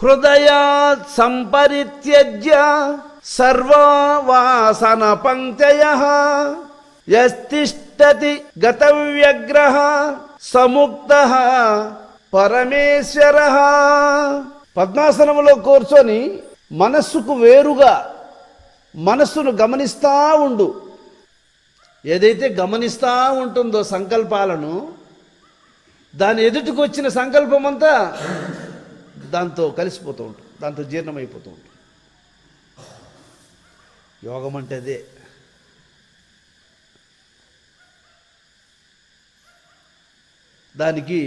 హృదయాత్ సంపరిత్యజ్య సర్వవాసన పంక్తయ యస్తిష్టతి గతవ్యగ్రహ సముక్త పరమేశ్వర పద్మాసనములో కూర్చొని మనస్సుకు వేరుగా మనస్సును గమనిస్తూ ఉండు. ఏదైతే గమనిస్తూ ఉంటుందో సంకల్పాలను దాని ఎదుటికి వచ్చిన సంకల్పమంతా దాంతో కలిసిపోతూ ఉంటుంది దాంతో జీర్ణమైపోతూ ఉంటుంది యోగం అంటే అదే దానికి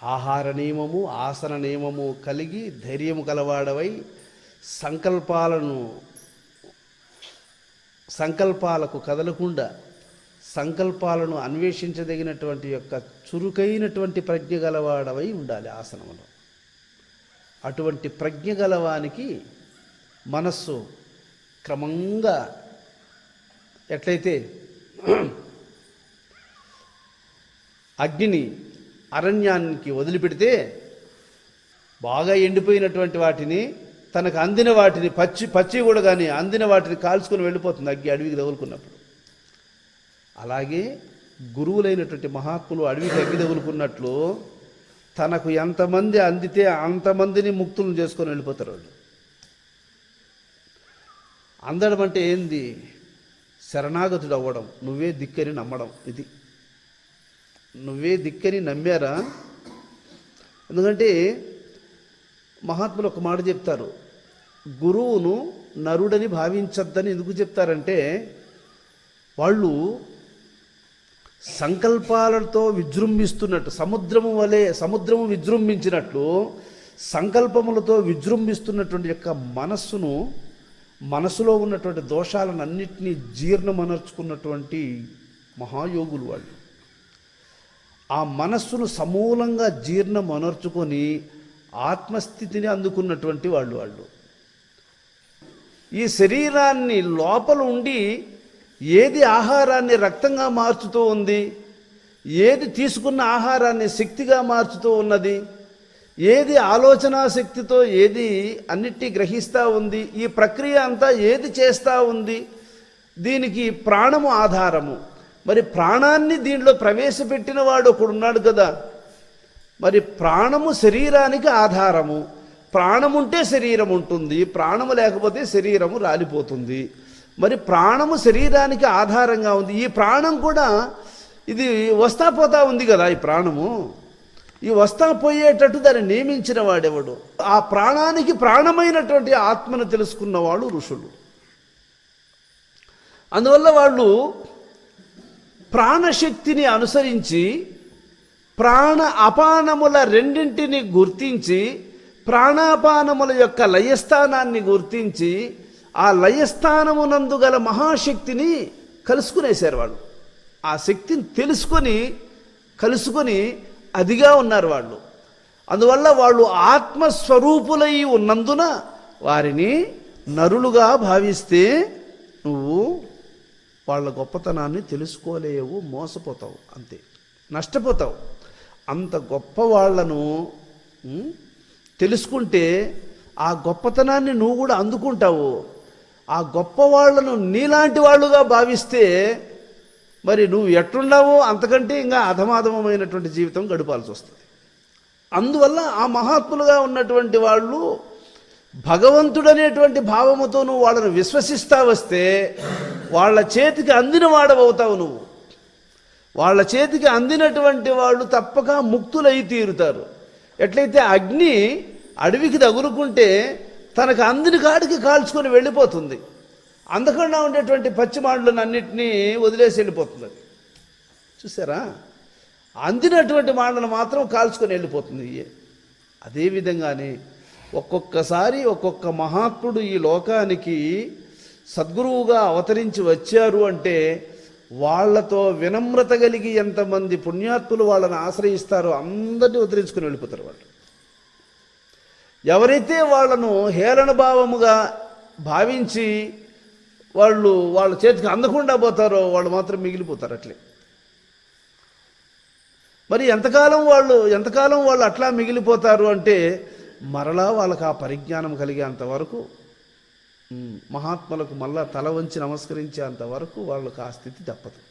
ఆహార నియమము ఆసన నియమము కలిగి ధైర్యము కలవాడవై సంకల్పాలను సంకల్పాలకు కదలకుండా సంకల్పాలను అన్వేషించదగినటువంటి యొక్క చురుకైనటువంటి ప్రజ్ఞ గలవాడవై ఉండాలి ఆసనంలో అటువంటి ప్రజ్ఞ గలవానికి మనస్సు క్రమంగా ఎట్లయితే అగ్నిని అరణ్యానికి వదిలిపెడితే బాగా ఎండిపోయినటువంటి వాటిని తనకు అందిన వాటిని పచ్చి పచ్చి కూడా కానీ అందిన వాటిని కాల్చుకొని వెళ్ళిపోతుంది అగ్గి అడవికి తగులుకున్నప్పుడు. అలాగే గురువులైనటువంటి మహాత్ములు అడవికి అగ్గి తగులుకున్నట్లు తనకు ఎంతమంది అందితే అంతమందిని ముక్తులను చేసుకొని వెళ్ళిపోతారు వాళ్ళు. అందడం అంటే ఏంది? శరణాగతుడు అవ్వడం నువ్వే దిక్కని నమ్మడం ఇది. నువ్వే దిక్కని నమ్మారా? ఎందుకంటే మహాత్ములు ఒక మాట చెప్తారు గురువును నరుడని భావించద్దని ఎందుకు చెప్తారంటే వాళ్ళు సంకల్పాలతో విజృంభిస్తున్నట్టు సముద్రము వలె సముద్రము విజృంభించినట్లు సంకల్పములతో విజృంభిస్తున్నటువంటి యొక్క మనస్సును మనసులో ఉన్నటువంటి దోషాలను అన్నింటినీ జీర్ణమనర్చుకున్నటువంటి మహాయోగులు వాళ్ళు. ఆ మనస్సును సమూలంగా జీర్ణమనర్చుకొని ఆత్మస్థితిని అందుకున్నటువంటి వాళ్ళు వాళ్ళు. ఈ శరీరాన్ని లోపల ఉండి ఏది ఆహారాన్ని రక్తంగా మార్చుతూ ఉంది? ఏది తీసుకున్న ఆహారాన్ని శక్తిగా మార్చుతూ ఉన్నది? ఏది ఆలోచనా శక్తితో ఏది అన్నిటి గ్రహిస్తూ ఉంది? ఈ ప్రక్రియ అంతా ఏది చేస్తూ ఉంది? దీనికి ప్రాణము ఆధారము. మరి ప్రాణాన్ని దీనిలో ప్రవేశపెట్టిన వాడు ఒకడున్నాడు కదా. మరి ప్రాణము శరీరానికి ఆధారము. ప్రాణముంటే శరీరం ఉంటుంది. ప్రాణము లేకపోతే శరీరము రాలిపోతుంది. మరి ప్రాణము శరీరానికి ఆధారంగా ఉంది. ఈ ప్రాణం కూడా ఇది వస్తా పోతా ఉంది కదా ఈ ప్రాణము. ఈ వస్తా పోయేటట్టు దాన్ని నియమించిన వాడెవడు? ఆ ప్రాణానికి ప్రాణమైనటువంటి ఆత్మను తెలుసుకున్నవాడు ఋషులు. అందువల్ల వాళ్ళు ప్రాణశక్తిని అనుసరించి ప్రాణ అపానముల రెండింటిని గుర్తించి ప్రాణాపానముల యొక్క లయస్థానాన్ని గుర్తించి ఆ లయస్థానమునందు గల మహాశక్తిని కలుసుకునేశారు వాళ్ళు. ఆ శక్తిని తెలుసుకొని కలుసుకొని అదిగా ఉన్నారు వాళ్ళు. అందువల్ల వాళ్ళు ఆత్మస్వరూపులై ఉన్నందున వారిని నరులుగా భావిస్తే నువ్వు వాళ్ళ గొప్పతనాన్ని తెలుసుకోలేవు మోసపోతావు అంతే. నష్టపోతావు. అంత గొప్ప వాళ్ళను తెలుసుకుంటే ఆ గొప్పతనాన్ని నువ్వు కూడా అందుకుంటావు. ఆ గొప్ప వాళ్ళను నీలాంటి వాళ్ళుగా భావిస్తే మరి నువ్వు ఎట్లున్నావో అంతకంటే ఇంకా అధమాధమమైనటువంటి జీవితం గడపాల్సి వస్తుంది. అందువల్ల ఆ మహాత్ములుగా ఉన్నటువంటి వాళ్ళు భగవంతుడనేటువంటి భావముతో నువ్వు వాళ్ళని విశ్వసిస్తా వస్తే వాళ్ళ చేతికి అందిన వాడవవుతావు నువ్వు. వాళ్ళ చేతికి అందినటువంటి వాళ్ళు తప్పక ముక్తులై తీరుతారు. ఎట్లయితే అగ్ని అడవికి తగులుకుంటే తనకు అందిని కాడికి కాల్చుకొని వెళ్ళిపోతుంది. అందకుండా ఉండేటువంటి పచ్చిమాండ్లను అన్నింటినీ వదిలేసి వెళ్ళిపోతుంది అది. చూసారా? అందినటువంటి మాండను మాత్రం కాల్చుకొని వెళ్ళిపోతుంది అదేవిధంగానే ఒక్కొక్కసారి ఒక్కొక్క మహాత్ముడు ఈ లోకానికి సద్గురువుగా అవతరించి వచ్చారు అంటే వాళ్ళతో వినమ్రత కలిగి ఎంతమంది పుణ్యాత్ములు వాళ్ళని ఆశ్రయిస్తారో అందరినీ ఉద్ధరించుకుని వెళ్ళిపోతారు వాళ్ళు. ఎవరైతే వాళ్ళను హేళన భావముగా భావించి వాళ్ళు వాళ్ళ చేతికి అందకుండా పోతారో వాళ్ళు మాత్రం మిగిలిపోతారు అట్లే. మరి ఎంతకాలం వాళ్ళు ఎంతకాలం వాళ్ళు అట్లా మిగిలిపోతారు అంటే మరలా వాళ్ళకి ఆ పరిజ్ఞానం కలిగేంత వరకు మహాత్ములకు మళ్ళా తల వంచి నమస్కరించేంత వరకు వాళ్ళకు ఆ స్థితి తప్పదు.